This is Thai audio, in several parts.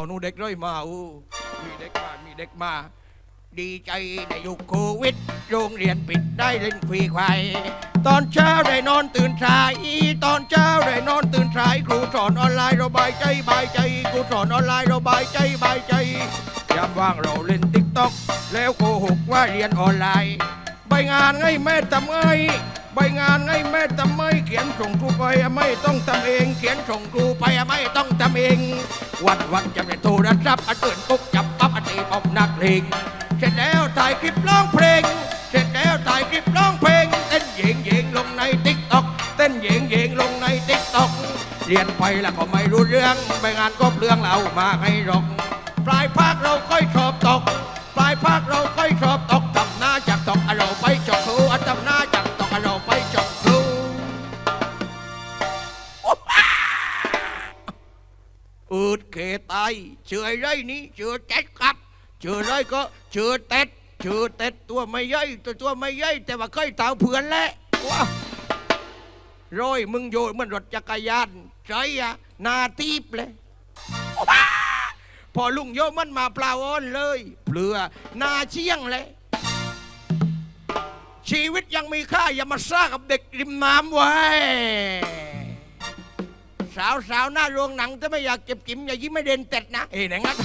อนูเด็กร้อยมาอูมีเด็กมา มีเด็กมา ดีใจในยุคโควิด โรงเรียนปิดได้เล่นฟรีควายตอนเช้าได้นอนตื่นสาย ตอนเช้าได้นอนตื่นสาย ครูสอนออนไลน์เราบายใจบายใจ ครูสอนออนไลน์เราบายใจบายใจยามว่างเราเล่นติ๊กต็อกแล้วโกหกว่าเรียนออนไลน์ ใบงานไงแม่ทำไงใบงานไงแม่ทำ ส่งครูไปไม่ต้องทำเอง เขียนส่งครูไปไม่ต้องทำเอง วันวันจะไปโทรศัพท์อันตื่นปุ๊บจับปั๊บอันตีปอมนักเลงเสร็จแล้วถ่ายคลิปร้องเพลง เสร็จแล้วถ่ายคลิปร้องเพลง เต้นเหยงเหยงลงในติ๊กต็อกเต้นเหยงเหยงลงในติ๊กต็อกเรียนไปแล้วก็ไม่รู้เรื่องใบงานก็เปลืองเรามาให้หรอกปลายภาคเราค่อย อืดเขตายเชื่อไรนี้เชื่อเต็ดครับเชื่อไรก็เชื่อเต็ดเชื่อเต็ดตัวไม่ย่อยตัวตัวไม่ย่อยแต่ว่าเคยเต่าเผื่อนแหละว้าร้อยมึงโยนมันรถจักรยานใช่อะนาทีบเลยพอลุงโยมมันมาเปล่าอ้อนเลยเปลือนาเชียงเลยชีวิตยังมีค่าอย่ามาซ่ากับเด็กริมน้ำไว้ สาวสาวๆหน้าโรงหนังถ้าไม่อยากเก็บกิมอย่ายิ้มไม่เด่นเต็ดนะเอ้ยไหนงั้น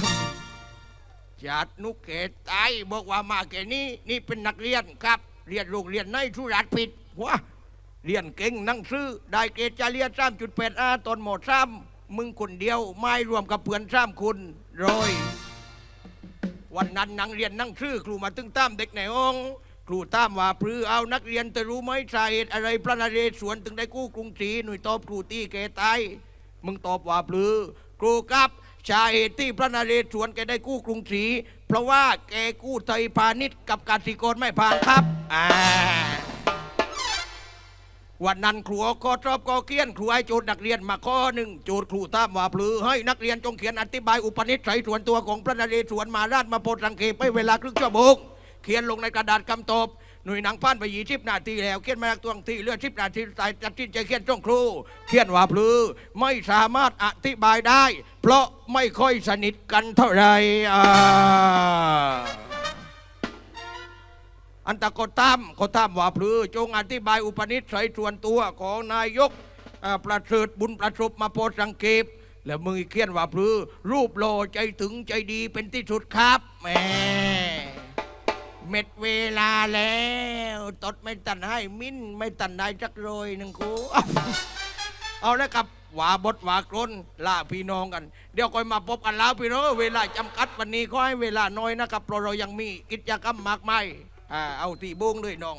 จัดนุกเกตตายบอกว่ามาแกนี้นี่เป็นนักเรียนครับ เรียนโรงเรียนในทุรัฐผิดว้าเรียนเก่งหนั่งซื้อได้เกรดจะเรียนสามจุดแปดอาตอนหมดซ้ำมึงคนเดียวไม่รวมกับเพื่อนซ้ำคุณโรยวันนั้นนังเรียนนั่งชื่อครูมาตึงตามเด็กในห้องค ครูตามว่าพรือเอานักเรียนจะรู้ไหมสาเหตุอะไรพระนเรศวรถึงได้กู้กรุงศรีหน่วยตอบครูตีแกตายมึงตอบว่าพรือครูครับสาเหตุที่พระนเรศวรแกได้กู้กรุงศรีเพราะว่าแกกู้ไทยพาณิชย์กับกสิกรไม่ผ่านครับอ่าวันนั้นครูก็ชอบก็เขียนครูให้โจทย์นักเรียนมาข้อหนึ่งโจทย์ครูตามว่าพลือให้นักเรียนจงเขียนอธิบายอุปนิสัยส่วนตัวของพระนเรศวรมาราชมาโพสังเขปไปเวลาครึ่งชั่วโมง เขียนลงในกระดาษคำตอบหน่วยหนังพันไปยี่สิบนาทีแล้วเขียนมาตัวที่เลือดสิบนาทีสายตัดสินใจเขียนจ้องครูเขียนว่าพลือไม่สามารถอธิบายได้ เพราะไม่ค่อยสนิทกันเท่าไหร่อ่าอันตะกตามกตามว่าพลือ จงอธิบายอุปนิสัยส่วนตัวของนายกประเสริฐบุญประสบมาโพสังเกตแล้วมือเขียนว่าพลือ รูปโลใจถึงใจดีเป็นที่สุดครับแหม เม็ดเวลาแล้ว ตดไม่ตันให้มิ้นไม่ตันได้จักโรยหนึ่งครู เอาแล้วกับหวาบทหวากรนล่าพี่น้องกัน เดี๋ยวค่อยมาพบกันแล้วพี่น้องเวลาจำกัดวันนี้ก็ให้เวลาน้อยนะครับเพราะเรายังมีกิจกรรมมากมายอ่าเอาตีโบ้งเลยน้อง